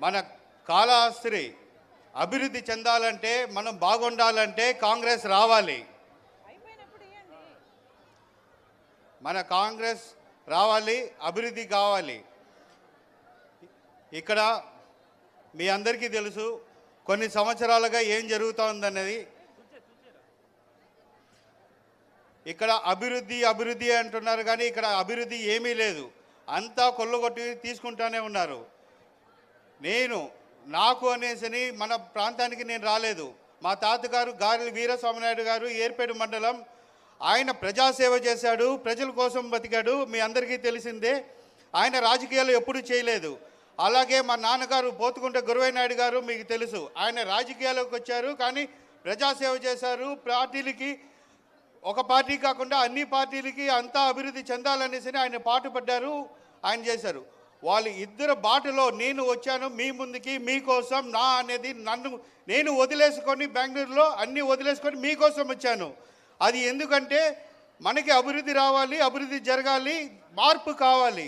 మన కాళహస్తి అభివృద్ధి చెందాలంటే మనం బాగుండాలంటే కాంగ్రెస్ రావాలి. మన కాంగ్రెస్ రావాలి అభివృద్ధి కావాలి. ఇక్కడ మీ అందరికీ తెలుసు కొన్ని సంవత్సరాలుగా ఏం జరుగుతుందన్నది. ఇక్కడ అభివృద్ధి అభివృద్ధి అంటున్నారు కానీ ఇక్కడ అభివృద్ధి ఏమీ లేదు. అంతా కొల్లగొట్టి తీసుకుంటానే ఉన్నారు. నేను నాకు అనేసని మన ప్రాంతానికి నేను రాలేదు. మా తాతగారు గారెల వీరస్వామినాయుడు గారు ఏర్పేడు మండలం ఆయన ప్రజాసేవ చేశాడు ప్రజల కోసం బతికాడు మీ అందరికీ తెలిసిందే. ఆయన రాజకీయాలు ఎప్పుడూ చేయలేదు. అలాగే మా నాన్నగారు పోతుకుంట గురువైనాయుడు గారు మీకు తెలుసు. ఆయన రాజకీయాల్లోకి వచ్చారు కానీ ప్రజాసేవ చేశారు. పార్టీలకి ఒక పార్టీ కాకుండా అన్ని పార్టీలకి అంతా అభివృద్ధి చెందాలనేసి ఆయన పాటుపడ్డారు ఆయన చేశారు. వాళ్ళు ఇద్దరు బాటలో నేను వచ్చాను మీ ముందుకి మీకోసం నా అనేది నన్ను నేను వదిలేసుకొని బెంగళూరులో అన్ని వదిలేసుకొని మీకోసం వచ్చాను. అది ఎందుకంటే మనకి అభివృద్ధి రావాలి అభివృద్ధి జరగాలి మార్పు కావాలి.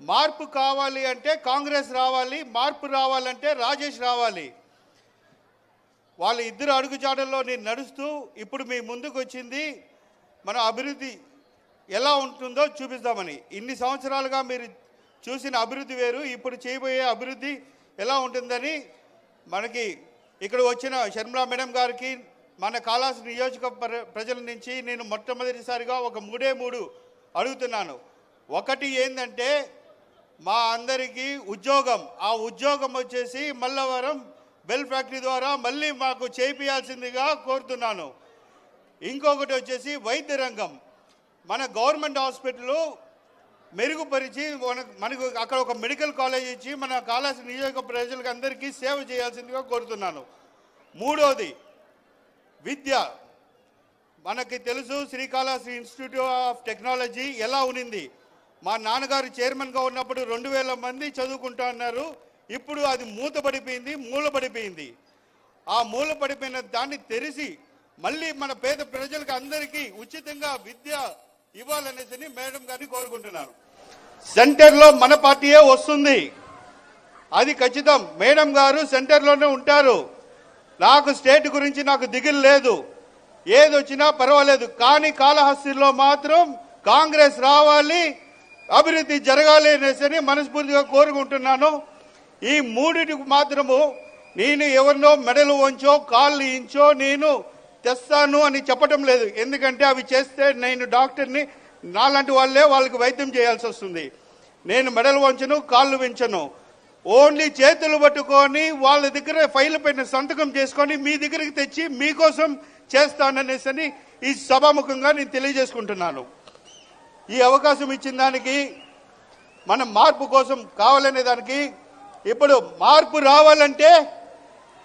మార్పు కావాలి అంటే కాంగ్రెస్ రావాలి మార్పు రావాలంటే రాజేష్ రావాలి. వాళ్ళ ఇద్దరు అడుగుజాడల్లో నేను నడుస్తూ ఇప్పుడు మీ ముందుకు వచ్చింది మన అభివృద్ధి ఎలా ఉంటుందో చూపిస్తామని ఇన్ని సంవత్సరాలుగా మీరు చూసిన అభివృద్ధి వేరు ఇప్పుడు చేయబోయే అభివృద్ధి ఎలా ఉంటుందని మనకి ఇక్కడ వచ్చిన షర్మిలా మేడం గారికి మన కాళాస్ నియోజక ప్ర- ప్రజల నుంచి నేను మొట్టమొదటిసారిగా ఒక మూడే మూడు అడుగుతున్నాను. ఒకటి ఏంటంటే మా అందరికీ ఉద్యోగం. ఆ ఉద్యోగం వచ్చేసి మల్లవరం బెల్ ఫ్యాక్టరీ ద్వారా మళ్ళీ మాకు చేపియాల్సిందిగా కోరుతున్నాను. ఇంకొకటి వచ్చేసి వైద్య రంగం. మన గవర్నమెంట్ హాస్పిటల్ మెరుగుపరిచి మనకు అక్కడ ఒక మెడికల్ కాలేజ్ ఇచ్చి మన కాళాసి నియోజక ప్రజలకు అందరికీ సేవ చేయాల్సిందిగా కోరుతున్నాను. మూడోది విద్య. మనకి తెలుసు శ్రీకాళహస్తి ఇన్స్టిట్యూట్ ఆఫ్ టెక్నాలజీ ఎలా ఉనింది. మా నాన్నగారు చైర్మన్గా ఉన్నప్పుడు రెండు వేల మంది చదువుకుంటా ఉన్నారు ఇప్పుడు అది మూతపడిపోయింది మూలపడిపోయింది ఆ మూలపడిపోయిన దాన్ని తెరిచి మళ్ళీ మన పేద ప్రజలకు అందరికీ ఉచితంగా విద్య ఇవ్వాలనేసి మేడం గారిని కోరుకుంటున్నాను. సెంటర్లో మన పార్టీయే వస్తుంది. అది ఖచ్చితం. మేడం గారు సెంటర్లోనే ఉంటారు. నాకు స్టేట్ గురించి నాకు దిగులు లేదు. ఏది వచ్చినా పర్వాలేదు. కానీ కాళహస్తిలో మాత్రం కాంగ్రెస్ రావాలి అభివృద్ధి జరగాలి అనేసి మనస్ఫూర్తిగా కోరుకుంటున్నాను. ఈ మూడిటికి మాత్రము నేను ఎవరినో మెడలు వంచో కాళ్ళు ఇంచో నేను తెస్తాను అని చెప్పటం లేదు. ఎందుకంటే అవి చేస్తే నేను డాక్టర్ని నాలాంటి వాళ్ళే వాళ్ళకి వైద్యం చేయాల్సి వస్తుంది. నేను మెడలు వంచను కాళ్ళు వించను. ఓన్లీ చేతులు పట్టుకొని వాళ్ళ దగ్గర ఫైల్ పైన సంతకం చేసుకొని మీ దగ్గరికి తెచ్చి మీకోసం చేస్తాననేసి అని ఈ సభాముఖంగా నేను తెలియజేసుకుంటున్నాను. ఈ అవకాశం ఇచ్చిన దానికి మనం మార్పు కోసం కావాలనే దానికి ఇప్పుడు మార్పు రావాలంటే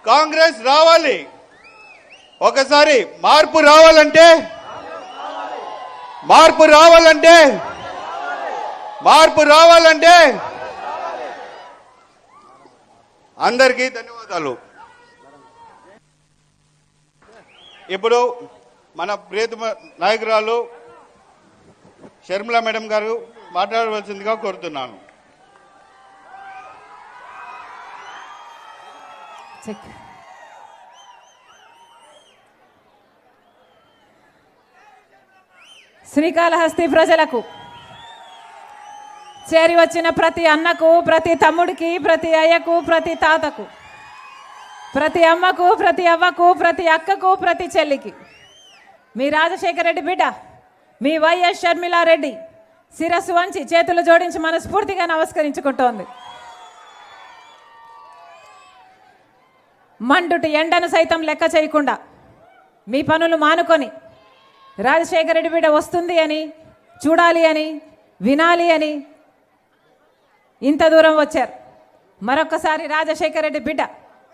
కాంగ్రెస్ రావాలి. ఒకసారి మార్పు రావాలంటే మార్పు రావాలంటే మార్పు రావాలంటే అందరికీ ధన్యవాదాలు. ఇప్పుడు మన ప్రియతమ నాయకురాలు షర్మిలా మేడం గారు మాట్లాడవలసిందిగా కోరుతున్నాను. చెక్. శ్రీకాళహస్తి ప్రజలకు. చేరి వచ్చిన ప్రతి అన్నకు ప్రతి తమ్ముడికి ప్రతి అయ్యకు ప్రతి తాతకు ప్రతి అమ్మకు ప్రతి అవ్వకు ప్రతి అక్కకు ప్రతి చెల్లికి. మీ రాజశేఖర రెడ్డి బిడ్డ మీ వైఎస్ షర్మిలారెడ్డి శిరస్సు వంచి చేతులు జోడించి మనస్ఫూర్తిగా నమస్కరించుకుంటోంది. మండుటి ఎండను సైతం లెక్క చేయకుండా మీ పనులు మానుకొని రాజశేఖర రెడ్డి బిడ్డ వస్తుంది అని చూడాలి అని వినాలి అని ఇంత దూరం వచ్చారు. మరొకసారి రాజశేఖర రెడ్డి బిడ్డ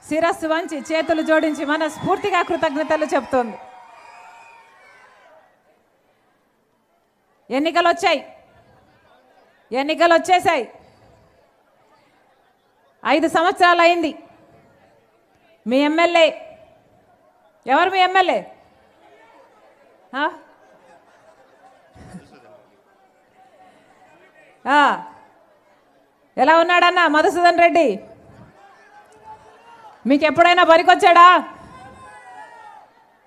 శిరస్సు వంచి చేతులు జోడించి మన స్ఫూర్తిగా కృతజ్ఞతలు చెప్తోంది. ఎన్నికలు వచ్చాయి. ఎన్నికలు వచ్చేసాయి ఐదు సంవత్సరాలు అయింది. మీ ఎమ్మెల్యే. ఎవరు మీ ఎమ్మెల్యే? Ah. ఎలా ఉన్నాడన్నా? మధుసూదన్ రెడ్డి. మీకు ఎప్పుడైనా పనికొచ్చాడా?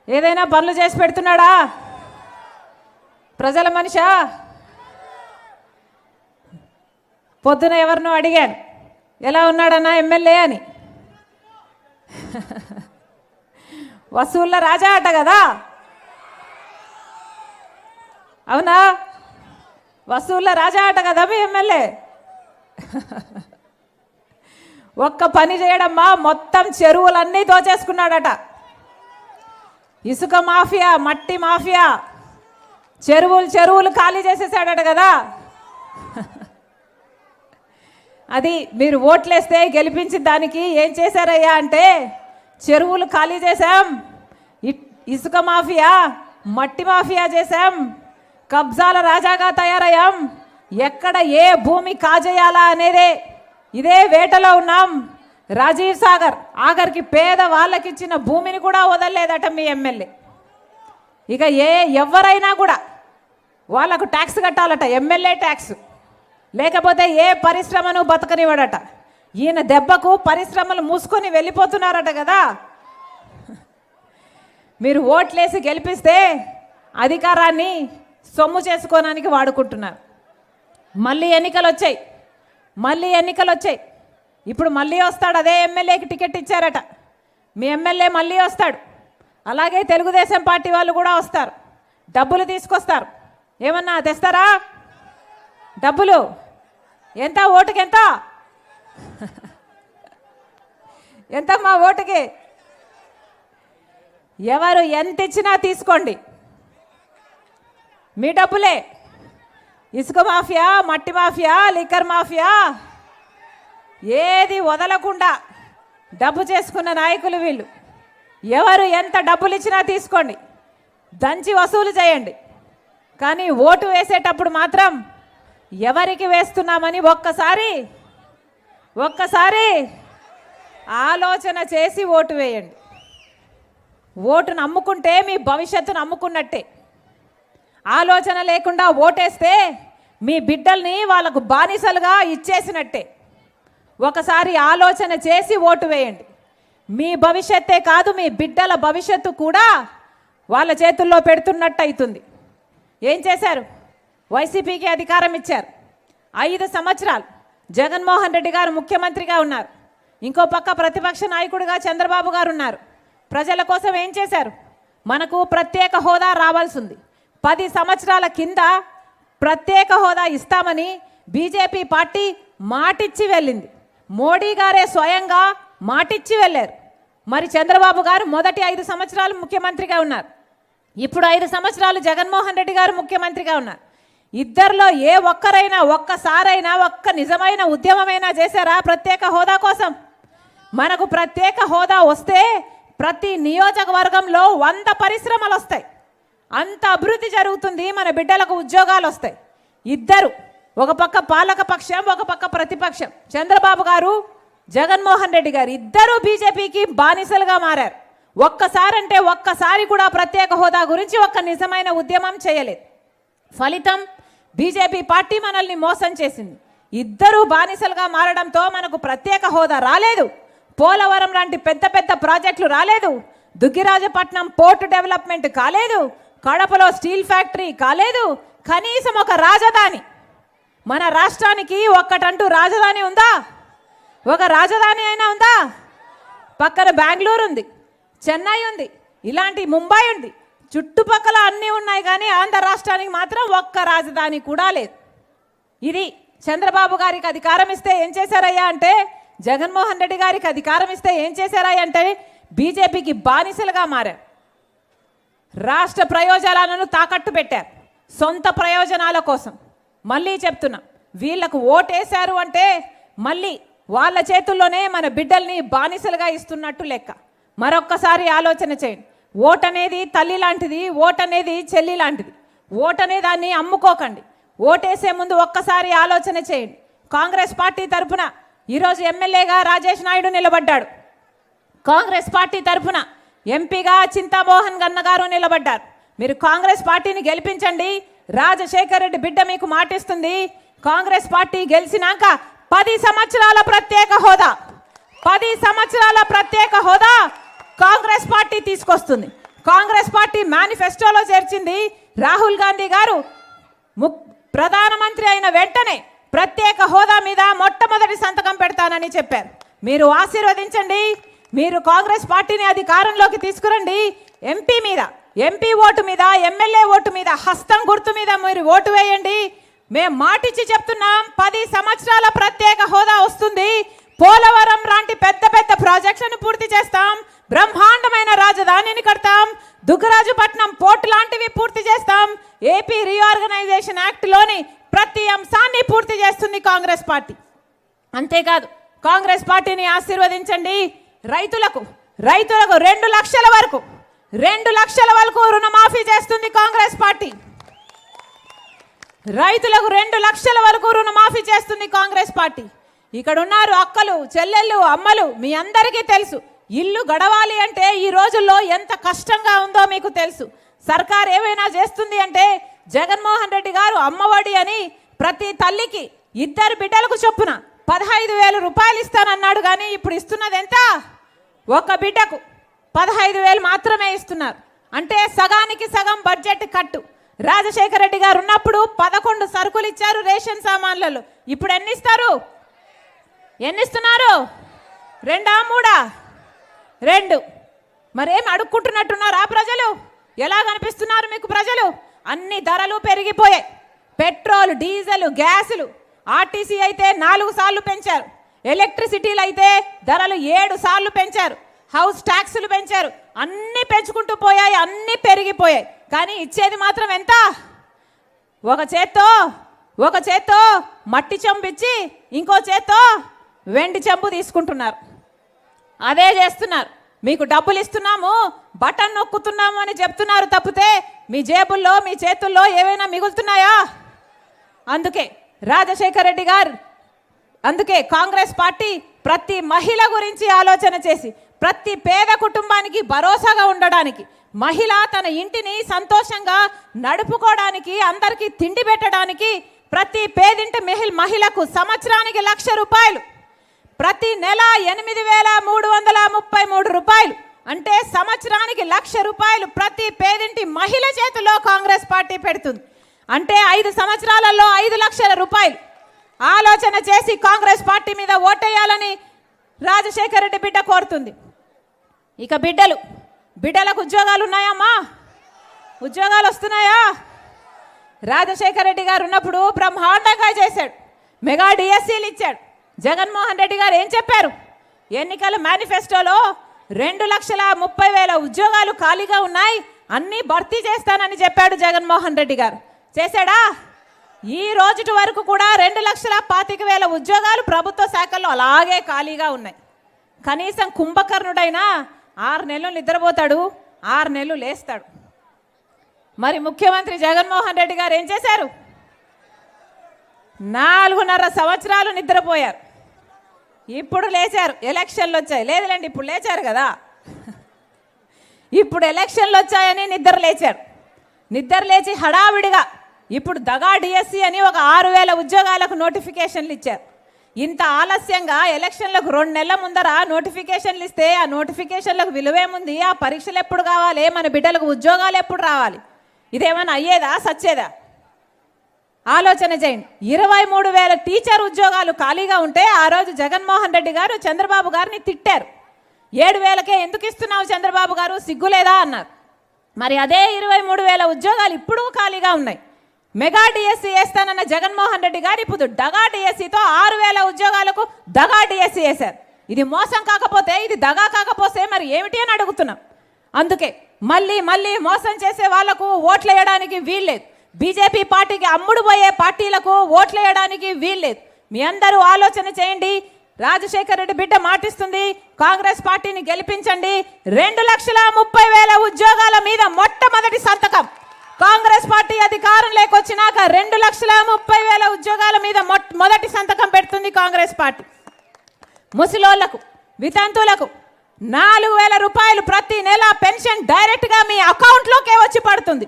ఏదైనా పనులు చేసి పెడుతున్నాడా? ప్రజల మనిషా? పొద్దున ఎవరినో అడిగాను. ఎలా ఉన్నాడన్నా ఎమ్మెల్యే అని. వసూళ్ళ రాజా అట కదా? అవునా? వసూళ్ళ రాజా ఆట కదా మీ ఎమ్మెల్యే? ఒక్క పని చేయడమ్మా మొత్తం చెరువులన్నీ దోచేసుకున్నాడట ఇసుక మాఫియా మట్టి మాఫియా చెరువులు చెరువులు ఖాళీ చేసేసాడట కదా. అది మీరు ఓట్లేస్తే గెలిపించిన దానికి ఏం చేశారయ్యా అంటే చెరువులు ఖాళీ చేశాం ఇ- ఇసుక మాఫియా మట్టి మాఫియా చేశాం కబ్జాల రాజాగా తయారయ్యాం. ఎక్కడ ఏ భూమి కాజేయాలా అనేదే ఇదే వేటలో ఉన్నాం. రాజీవ్ సాగర్ ఆఖరికి పేద వాళ్ళకి ఇచ్చిన భూమిని కూడా వదలలేదట మీ ఎమ్మెల్యే. ఇక ఏ ఎవరైనా కూడా వాళ్ళకు ట్యాక్స్ కట్టాలట ఎమ్మెల్యే ట్యాక్స్. లేకపోతే ఏ పరిశ్రమను బతకనివ్వడట. ఈయన దెబ్బకు పరిశ్రమలు మూసుకొని వెళ్ళిపోతున్నారట కదా. మీరు ఓట్లేసి గెలిపిస్తే అధికారాన్ని సొమ్ము చేసుకోవడానికి వాడుకుంటున్నారు. మళ్ళీ ఎన్నికలు వచ్చాయి మళ్ళీ ఎన్నికలు వచ్చాయి ఇప్పుడు మళ్ళీ వస్తాడు అదే ఎమ్మెల్యేకి టికెట్ ఇచ్చారట. మీ ఎమ్మెల్యే మళ్ళీ వస్తాడు. అలాగే తెలుగుదేశం పార్టీ వాళ్ళు కూడా వస్తారు. డబ్బులు తీసుకొస్తారు. ఏమన్నా తెస్తారా? డబ్బులు? ఎంత? ఓటుకి ఎంత? ఎంత మా ఓటుకి? ఎవరు ఎంత ఇచ్చినా తీసుకోండి. మీ డబ్బులే. ఇసుక మాఫియా మట్టి మాఫియా లిక్కర్ మాఫియా. ఏది వదలకుండా డబ్బు చేసుకున్న నాయకులు వీళ్ళు. ఎవరు ఎంత డబ్బులు ఇచ్చినా తీసుకోండి. దంచి వసూలు చేయండి. కానీ ఓటు వేసేటప్పుడు మాత్రం ఎవరికి వేస్తున్నామని ఒక్కసారి ఒక్కసారి ఆలోచన చేసి ఓటు వేయండి. ఓటును అమ్ముకుంటే మీ భవిష్యత్తును అమ్ముకున్నట్టే ఆలోచన లేకుండా ఓటేస్తే మీ బిడ్డల్ని వాళ్ళకు బానిసలుగా ఇచ్చేసినట్టే. ఒకసారి ఆలోచన చేసి ఓటు వేయండి. మీ భవిష్యత్తే కాదు మీ బిడ్డల భవిష్యత్తు కూడా వాళ్ళ చేతుల్లో పెడుతున్నట్టు అవుతుంది. ఏం చేశారు? వైసీపీకి అధికారం ఇచ్చారు. ఐదు సంవత్సరాలు జగన్మోహన్ రెడ్డి గారు ముఖ్యమంత్రిగా ఉన్నారు. ఇంకో పక్క ప్రతిపక్ష నాయకుడిగా చంద్రబాబు గారు ఉన్నారు. ప్రజల కోసం ఏం చేశారు? మనకు ప్రత్యేక హోదా రావాల్సింది పది సంవత్సరాల కింద ప్రత్యేక హోదా ఇస్తామని బీజేపీ పార్టీ మాటిచ్చి వెళ్ళింది. మోడీ గారే స్వయంగా మాటిచ్చి వెళ్ళారు. మరి చంద్రబాబు గారు మొదటి ఐదు సంవత్సరాలు ముఖ్యమంత్రిగా ఉన్నారు. ఇప్పుడు ఐదు సంవత్సరాలు జగన్మోహన్ రెడ్డి గారు ముఖ్యమంత్రిగా ఉన్నారు. ఇద్దరిలో ఏ ఒక్కరైనా ఒక్కసారైనా ఒక్క నిజమైన ఉద్యమమైనా చేశారా ప్రత్యేక హోదా కోసం? మనకు ప్రత్యేక హోదా వస్తే ప్రతి నియోజకవర్గంలో వంద పరిశ్రమలు వస్తాయి అంత అభివృద్ధి జరుగుతుంది మన బిడ్డలకు ఉద్యోగాలు వస్తాయి. ఇద్దరు ఒక పక్క పాలక పక్షం ఒక పక్క ప్రతిపక్షం. చంద్రబాబు గారు జగన్మోహన్ రెడ్డి గారు ఇద్దరు బీజేపీకి బానిసలుగా మారారు. ఒక్కసారంటే ఒక్కసారి కూడా ప్రత్యేక హోదా గురించి ఒక్క నిజమైన ఉద్యమం చేయలేదు. ఫలితం బీజేపీ పార్టీ మనల్ని మోసం చేసింది. ఇద్దరు బానిసలుగా మారడంతో మనకు ప్రత్యేక హోదా రాలేదు. పోలవరం లాంటి పెద్ద పెద్ద ప్రాజెక్టులు రాలేదు. దుగ్గిరాజపట్నం పోర్ట్ డెవలప్మెంట్ కాలేదు. కడపలో స్టీల్ ఫ్యాక్టరీ కాలేదు. కనీసం ఒక రాజధాని. మన రాష్ట్రానికి ఒక్కటంటూ రాజధాని ఉందా? ఒక రాజధాని అయినా ఉందా? పక్కన బెంగళూరు ఉంది చెన్నై ఉంది ఇలాంటి ముంబై ఉంది. చుట్టుపక్కల అన్నీ ఉన్నాయి కానీ ఆంధ్ర రాష్ట్రానికి మాత్రం ఒక్క రాజధాని కూడా లేదు. ఇది చంద్రబాబు గారికి అధికారం ఇస్తే ఏం చేశారయ్యా అంటే జగన్మోహన్ రెడ్డి గారికి అధికారం ఇస్తే ఏం చేశారయ్యా అంటే బీజేపీకి బానిసలుగా మారారు. రాష్ట్ర ప్రయోజనాలను తాకట్టు పెట్టారు. సొంత ప్రయోజనాల కోసం. మళ్ళీ చెప్తున్నా వీళ్ళకు ఓటేశారు అంటే మళ్ళీ వాళ్ళ చేతుల్లోనే మన బిడ్డల్ని బానిసలుగా ఇస్తున్నట్టు లెక్క. మరొక్కసారి ఆలోచన చేయండి. ఓట్ అనేది తల్లి లాంటిది ఓట్ అనేది చెల్లి లాంటిది. ఓట్ అనే దాన్ని అమ్ముకోకండి. ఓటేసే ముందు ఒక్కసారి ఆలోచన చేయండి. కాంగ్రెస్ పార్టీ తరఫున ఈరోజు ఎమ్మెల్యేగా రాజేష్ నాయుడు నిలబడ్డాడు. కాంగ్రెస్ పార్టీ తరఫున ఎంపీగా చింతామోహన్ గన్న గారు నిలబడ్డారు. మీరు కాంగ్రెస్ పార్టీని గెలిపించండి. రాజశేఖర్ రెడ్డి బిడ్డ మీకు మాటిస్తుంది. కాంగ్రెస్ పార్టీ గెలిచినాక పది సంవత్సరాల ప్రత్యేక హోదా. పది సంవత్సరాల ప్రత్యేక హోదా కాంగ్రెస్ పార్టీ తీసుకొస్తుంది. కాంగ్రెస్ పార్టీ మేనిఫెస్టోలో చేర్చింది రాహుల్ గాంధీ గారు. ము- ప్రధానమంత్రి అయిన వెంటనే ప్రత్యేక హోదా మీద మొట్టమొదటి సంతకం పెడతానని చెప్పారు. మీరు ఆశీర్వదించండి. మీరు కాంగ్రెస్ పార్టీని అధికారంలోకి తీసుకురండి. ఎంపీ మీద ఎంపీ ఓటు మీద ఎమ్మెల్యే ఓటు మీద హస్తం గుర్తు మీద మీరు ఓటు వేయండి. మేము మాటిచ్చి చెప్తున్నాం పది సంవత్సరాల ప్రత్యేక హోదా వస్తుంది. పోలవరం లాంటి పెద్ద పెద్ద ప్రాజెక్టులను పూర్తి చేస్తాం. బ్రహ్మాండమైన రాజధానిని కడతాం. దుగ్గరాజుపట్నం పోర్ట్ లాంటివి పూర్తి చేస్తాం. ఏపీ రీఆర్గనైజేషన్ యాక్ట్లోని ప్రతి అంశాన్ని పూర్తి చేస్తుంది కాంగ్రెస్ పార్టీ. అంతేకాదు కాంగ్రెస్ పార్టీని ఆశీర్వదించండి. రైతులకు రైతులకు రెండు లక్షల వరకు రెండు లక్షల వరకు రుణమాఫీ చేస్తుంది కాంగ్రెస్ పార్టీ. రైతులకు రెండు లక్షల వరకు రుణమాఫీ చేస్తుంది కాంగ్రెస్ పార్టీ. ఇక్కడ ఉన్నారు అక్కలు చెల్లెళ్ళు అమ్మలు మీ అందరికీ తెలుసు. ఇల్లు గడవాలి అంటే ఈ రోజుల్లో ఎంత కష్టంగా ఉందో మీకు తెలుసు. సర్కార్ ఏమైనా చేస్తుంది అంటే జగన్మోహన్ రెడ్డి గారు అమ్మఒడి అని ప్రతి తల్లికి ఇద్దరు బిడ్డలకు చొప్పున పదహైదు వేల రూపాయలు ఇస్తానన్నాడు కానీ ఇప్పుడు ఇస్తున్నది ఎంత? ఒక బిడ్డకు పదహైదు వేలు మాత్రమే ఇస్తున్నారు. అంటే సగానికి సగం బడ్జెట్ కట్టు. రాజశేఖర రెడ్డి గారు ఉన్నప్పుడు పదకొండు సరుకులు ఇచ్చారు రేషన్ సామాన్లలో. ఇప్పుడు ఎన్ని ఇస్తారు? ఎన్ని ఇస్తున్నారు? రెండా మూడా? రెండు. మరేం అడుక్కుంటున్నట్టున్నారా ప్రజలు? ఎలా కనిపిస్తున్నారు మీకు ప్రజలు? అన్ని ధరలు పెరిగిపోయాయి. Petrol diesel గ్యాసులు. ఆర్టీసీ అయితే నాలుగు సార్లు పెంచారు. ఎలక్ట్రిసిటీలు అయితే ధరలు ఏడు సార్లు పెంచారు. హౌస్ ట్యాక్సులు పెంచారు. అన్నీ పెంచుకుంటూ పోయాయి అన్నీ పెరిగిపోయాయి. కానీ ఇచ్చేది మాత్రం ఎంత? ఒక చేత్తో ఒక చేత్తో మట్టి చెంబు ఇచ్చి ఇంకో చేత్తో వెండి చెంబు తీసుకుంటున్నారు. అదే చేస్తున్నారు. మీకు డబ్బులు ఇస్తున్నాము బటన్ నొక్కుతున్నాము అని చెప్తున్నారు తప్పితే మీ జేబుల్లో మీ చేతుల్లో ఏవైనా మిగులుతున్నాయా? అందుకే రాజశేఖర రెడ్డి గారు. అందుకే కాంగ్రెస్ పార్టీ ప్రతి మహిళ గురించి ఆలోచన చేసి ప్రతి పేద కుటుంబానికి భరోసాగా ఉండడానికి మహిళ తన ఇంటిని సంతోషంగా నడుపుకోవడానికి అందరికీ తిండి పెట్టడానికి ప్రతి పేదింటి మహిళ మహిళకు సంవత్సరానికి లక్ష రూపాయలు. ప్రతి నెల ఎనిమిది వేల మూడు వందల ముప్పై మూడు రూపాయలు. అంటే సంవత్సరానికి లక్ష రూపాయలు ప్రతి పేదింటి మహిళ చేతిలో కాంగ్రెస్ పార్టీ పెడుతుంది. అంటే ఐదు సంవత్సరాలలో ఐదు లక్షల రూపాయలు ఆలోచన చేసి కాంగ్రెస్ పార్టీ మీద ఓటేయాలని రాజశేఖర రెడ్డి బిడ్డ కోరుతుంది. ఇక బిడ్డలు బిడ్డలకు ఉద్యోగాలు ఉన్నాయమ్మా? ఉద్యోగాలు వస్తున్నాయా? రాజశేఖర రెడ్డి గారు ఉన్నప్పుడు బ్రహ్మాండంగా చేశాడు. మెగా డిఎస్సీలు ఇచ్చాడు. జగన్మోహన్ రెడ్డి గారు ఏం చెప్పారు? ఎన్నికల మేనిఫెస్టోలో రెండు లక్షల ముప్పై వేల ఉద్యోగాలు ఖాళీగా ఉన్నాయి అన్నీ భర్తీ చేస్తానని చెప్పాడు జగన్మోహన్ రెడ్డి గారు. చేశాడా? ఈ రోజుటి వరకు కూడా రెండు లక్షల పాతిక వేల ఉద్యోగాలు ప్రభుత్వ శాఖల్లో అలాగే ఖాళీగా ఉన్నాయి. కనీసం కుంభకర్ణుడైనా ఆరు నెలలు నిద్రపోతాడు ఆరు నెలలు లేస్తాడు. మరి ముఖ్యమంత్రి జగన్మోహన్ రెడ్డి గారు ఏం చేశారు? నాలుగున్నర సంవత్సరాలు నిద్రపోయారు. ఇప్పుడు లేచారు. ఎలక్షన్లు వచ్చాయి. లేదులేండి ఇప్పుడు లేచారు కదా. ఇప్పుడు ఎలక్షన్లు వచ్చాయని నిద్ర లేచారు. నిద్ర లేచి హడావిడిగా ఇప్పుడు దగా డిఎస్సి అని ఒక ఆరు వేల ఉద్యోగాలకు నోటిఫికేషన్లు ఇచ్చారు. ఇంత ఆలస్యంగా ఎలక్షన్లకు రెండు నెలల ముందర నోటిఫికేషన్లు ఇస్తే ఆ నోటిఫికేషన్లకు విలువేముంది ఆ పరీక్షలు ఎప్పుడు కావాలి? మన బిడ్డలకు ఉద్యోగాలు ఎప్పుడు రావాలి? ఇదేమైనా అయ్యేదా? సచ్చేదా? ఆలోచన చేయండి. ఇరవై మూడు వేల టీచర్ ఉద్యోగాలు ఖాళీగా ఉంటే ఆ రోజు జగన్మోహన్ రెడ్డి గారు చంద్రబాబు గారిని తిట్టారు. ఏడు వేలకే ఎందుకు ఇస్తున్నావు చంద్రబాబు గారు? సిగ్గులేదా? అన్నారు. మరి అదే ఇరవై మూడు వేల ఉద్యోగాలు ఇప్పుడు ఖాళీగా ఉన్నాయి. మెగా డిఎస్సి వేస్తానన్న జగన్మోహన్ రెడ్డి గారు ఇప్పుడు డగా డిఎస్సితో ఆరు వేల ఉద్యోగాలకు దగా డిఎస్సి వేశారు. ఇది మోసం కాకపోతే ఇది దగా కాకపోతే మరి ఏమిటి అని అడుగుతున్నాం. అందుకే మళ్ళీ మళ్ళీ మోసం చేసే వాళ్ళకు ఓట్లు వేయడానికి వీల్లేదు బీజేపీ పార్టీకి అమ్ముడు పోయే పార్టీలకు ఓట్లు వేయడానికి వీల్లేదు మీ అందరూ ఆలోచన చేయండి. రాజశేఖర రెడ్డి బిడ్డ మాటిస్తుంది. కాంగ్రెస్ పార్టీని గెలిపించండి. రెండు లక్షల ముప్పై వేల ఉద్యోగాల మీద మొట్టమొదటి సంతకం. కాంగ్రెస్ పార్టీ అధికారం లేకొచ్చినాక రెండు లక్షల ముప్పై వేల ఉద్యోగాల మీద మొదటి సంతకం పెడుతుంది కాంగ్రెస్ పార్టీ. ముసలోళ్ళకు వితంతువులకు నాలుగు వేల రూపాయలు ప్రతి నెల పెన్షన్ డైరెక్ట్గా మీ అకౌంట్లోకే వచ్చి పడుతుంది.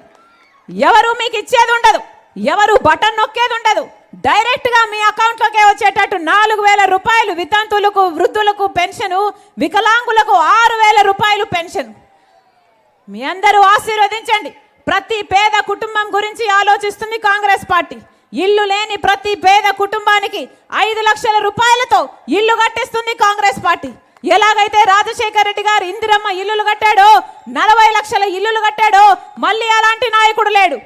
ఎవరు మీకు ఇచ్చేది ఉండదు ఎవరు బటన్ నొక్కేది ఉండదు. డైరెక్ట్గా మీ అకౌంట్లోకే వచ్చేటట్టు నాలుగు వేల రూపాయలు వితంతువులకు వృద్ధులకు పెన్షను వికలాంగులకు ఆరు వేల రూపాయలు పెన్షన్. మీ అందరూ ఆశీర్వదించండి. ప్రతి పేద కుటుంబం గురించి ఆలోచిస్తుంది కాంగ్రెస్ పార్టీ. ఇల్లు లేని ప్రతి పేద కుటుంబానికి ఐదు లక్షల రూపాయలతో ఇల్లు కట్టిస్తుంది కాంగ్రెస్ పార్టీ. ఎలాగైతే రాజశేఖర రెడ్డి గారు ఇందిరమ్మ ఇల్లులు కట్టాడో నలభై లక్షల ఇల్లులు కట్టాడో మళ్ళీ అలాంటి నాయకుడు లేడు.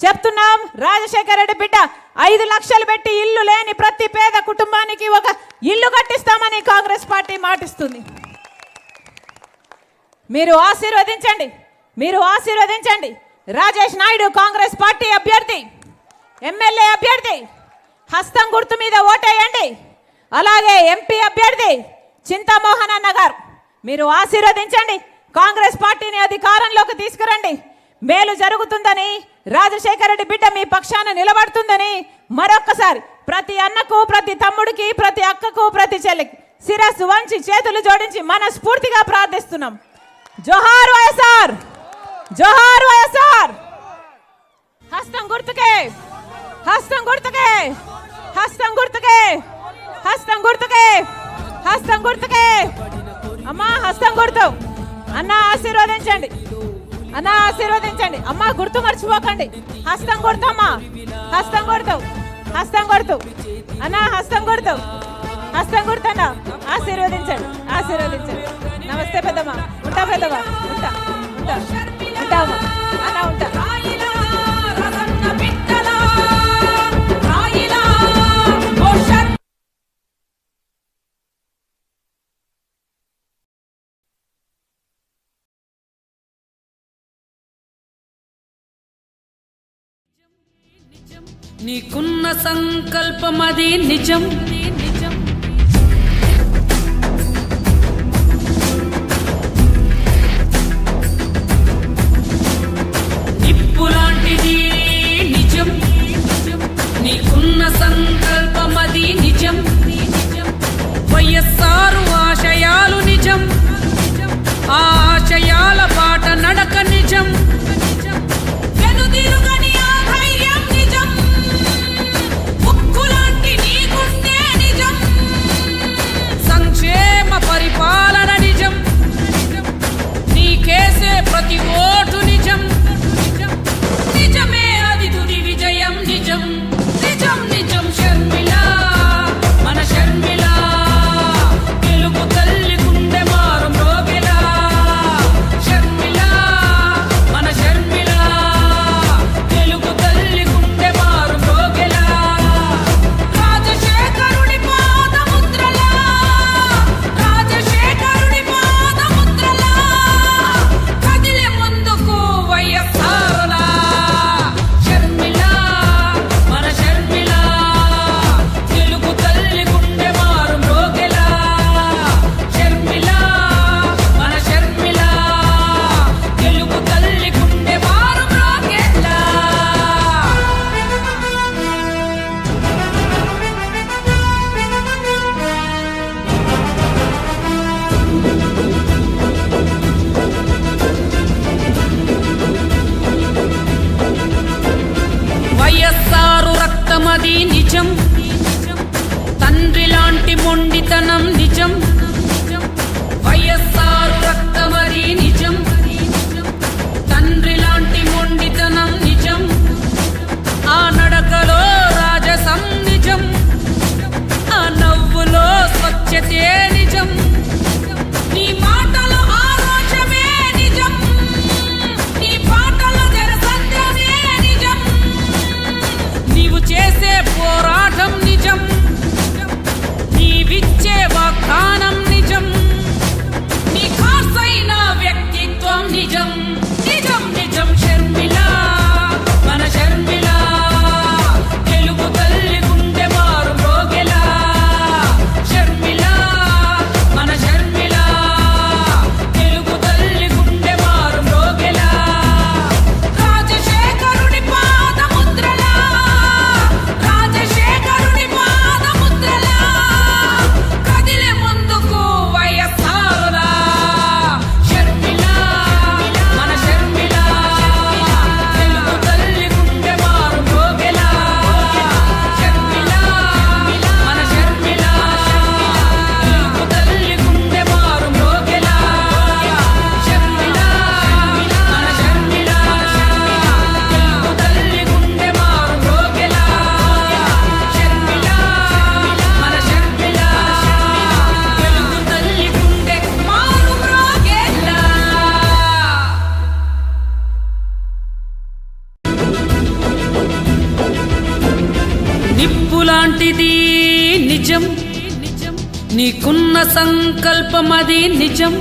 చెప్తున్నాం రాజశేఖర రెడ్డి బిడ్డ ఐదు లక్షలు పెట్టి ఇల్లు లేని ప్రతి పేద కుటుంబానికి ఒక ఇల్లు కట్టిస్తామని కాంగ్రెస్ పార్టీ మాటిస్తుంది. మీరు ఆశీర్వదించండి. మీరు ఆశీర్వదించండి. రాజేష్ నాయుడు కాంగ్రెస్ పార్టీ అభ్యర్థి ఎమ్మెల్యే అభ్యర్థి హస్తం గుర్తు మీద ఓటేయండి. అలాగే ఎంపీ అభ్యర్థి చింతామోహన్ అన్న గారు మీరు ఆశీర్వదించండి. కాంగ్రెస్ పార్టీని అధికారంలోకి తీసుకురండి. మేలు జరుగుతుందని రాజశేఖర రెడ్డి బిడ్డ మీ పక్షాన నిలబడుతుందని మరొక్కసారి ప్రతి అన్నకు ప్రతి తమ్ముడికి ప్రతి అక్కకు ప్రతి చెల్లికి శిరస్సు వంచి చేతులు జోడించి మనస్ఫూర్తిగా ప్రార్థిస్తున్నాం. జోహార్ వైఎస్ఆర్! జోహార్! హస్తం గుర్తుకే. హస్తం గుర్తుకే. హస్తం గుర్తుకే. అమ్మా హస్తం గుర్తు. అన్న ఆశీర్వదించండి. అన్న ఆశీర్వదించండి. అమ్మా గుర్తు మర్చిపోకండి. హస్తం గుర్తమ్మా హస్తం గుర్తు. హస్తం గుర్తు. అన్న హస్తం గుర్తు. హస్తం గుర్తు అన్న. ఆశీర్వదించండి. ఆశీర్వదించండి. నమస్తే పెద్దమ్మా. ఉంటా పెద్దమ్మా. ఉంటా. ఉంటా. ఉంటా అన్న ఉంటా. నీకున్న సంకల్పమది నిజం. సంకల్పమది నిజం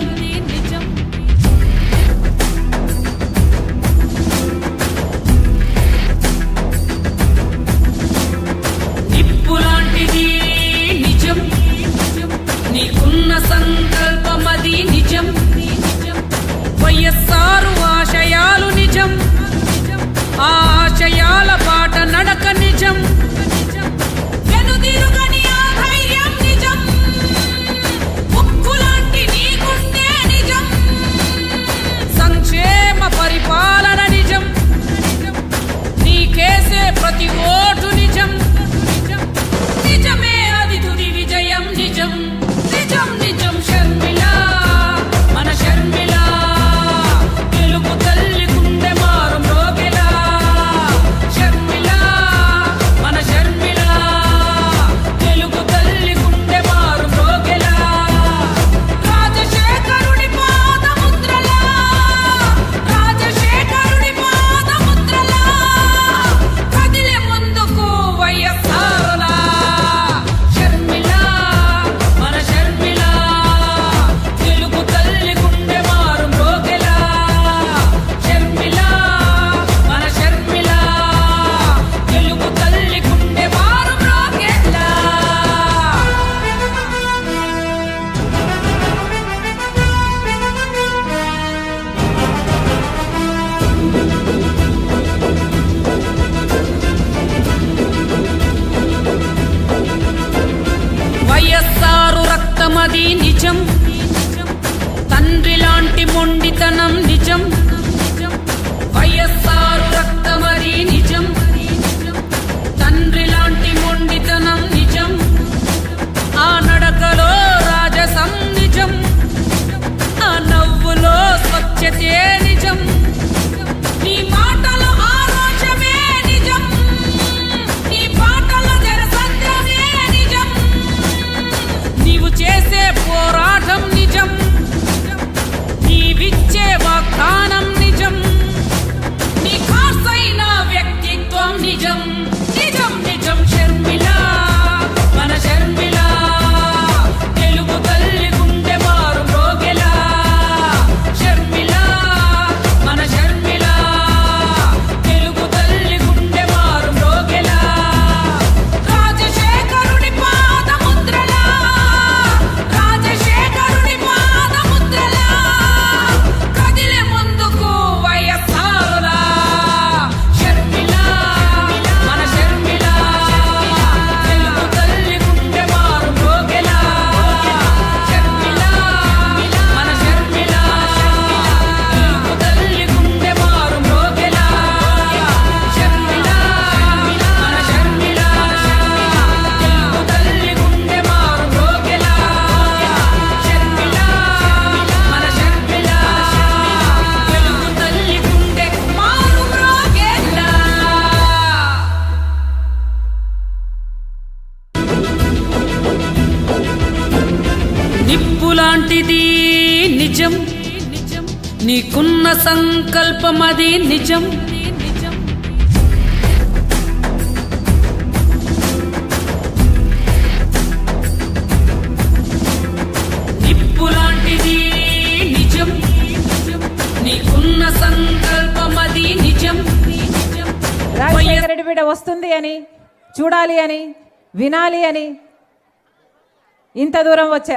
నీకున్న సంకల్పమది నిజం. నిజం. నీకున్న సంకల్పమది నిజం. రాజశేఖర రెడ్డి బిడ్డ వస్తుంది అని చూడాలి అని వినాలి అని ఇంత దూరం వచ్చారు.